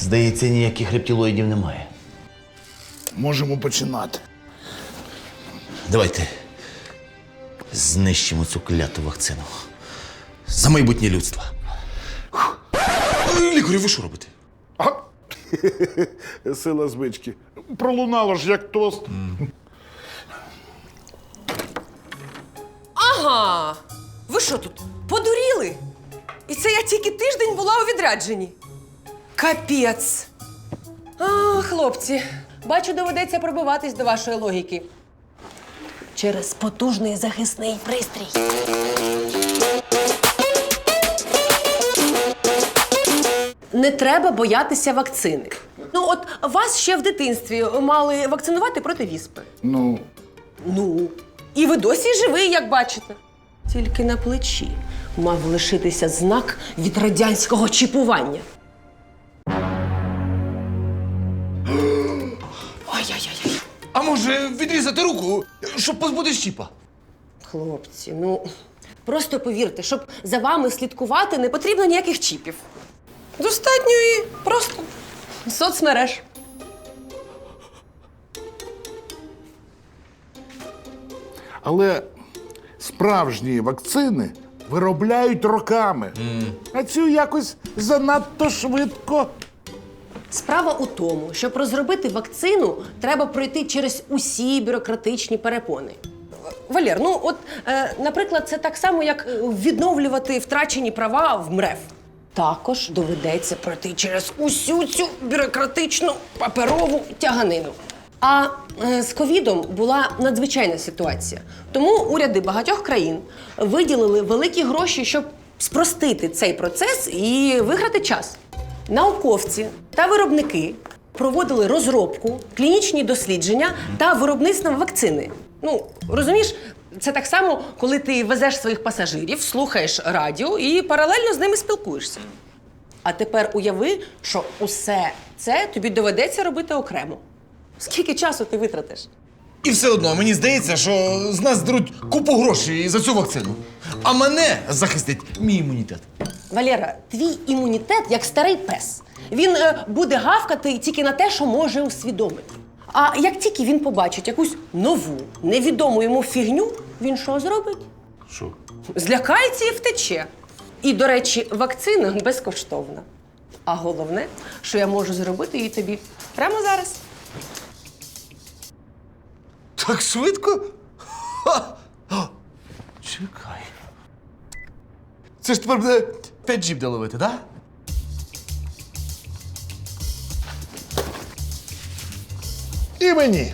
Здається, ніяких рептилоїдів немає. Можемо починати. Давайте знищимо цю кляту вакцину. За майбутнє людства. Лікарю, ви що робите? А? Сила звички. Пролунало ж як тост. Ага. Ви що тут? Подуріли? І це я тільки тиждень була у відрядженні. Капець. А, хлопці, бачу, доведеться пробиватись до вашої логіки. Через потужний захисний пристрій. Не треба боятися вакцини. Ну, от вас ще в дитинстві мали вакцинувати проти віспи. Ну, Ну, і ви досі живий, як бачите. Тільки на плечі мав лишитися знак від радянського чіпування. А може відрізати руку, щоб позбутись чіпа? Хлопці, ну просто повірте, щоб за вами слідкувати, не потрібно ніяких чіпів. Достатньо і просто соцмереж. але справжні вакцини виробляють роками. А цю якось занадто швидко. Справа у тому, щоб розробити вакцину, треба пройти через усі бюрократичні перепони. Валєр, ну от, е, наприклад, це так само, як відновлювати втрачені права в МРЕФ. Також доведеться пройти через усю цю бюрократичну паперову тяганину. А е, з ковідом була надзвичайна ситуація. Тому уряди багатьох країн виділили великі гроші, щоб спростити цей процес і виграти час. Науковці та виробники проводили розробку, клінічні дослідження та виробництво вакцини. Ну, розумієш, це так само, коли ти везеш своїх пасажирів, слухаєш радіо і паралельно з ними спілкуєшся. А тепер уяви, що усе це тобі доведеться робити окремо. Скільки часу ти витратиш? І все одно мені здається, що з нас деруть купу грошей за цю вакцину. А мене захистить мій імунітет. Валера, твій імунітет як старий пес. Він е, буде гавкати тільки на те, що може усвідомити. А як тільки він побачить якусь нову, невідому йому фігню, він що зробить? Що? Злякається і втече. І, до речі, вакцина безкоштовна. А головне, що я можу зробити її тобі прямо зараз. Так швидко? Ха! А, Чекай. Це ж тепер буде 5 джіп так? Да? І мені.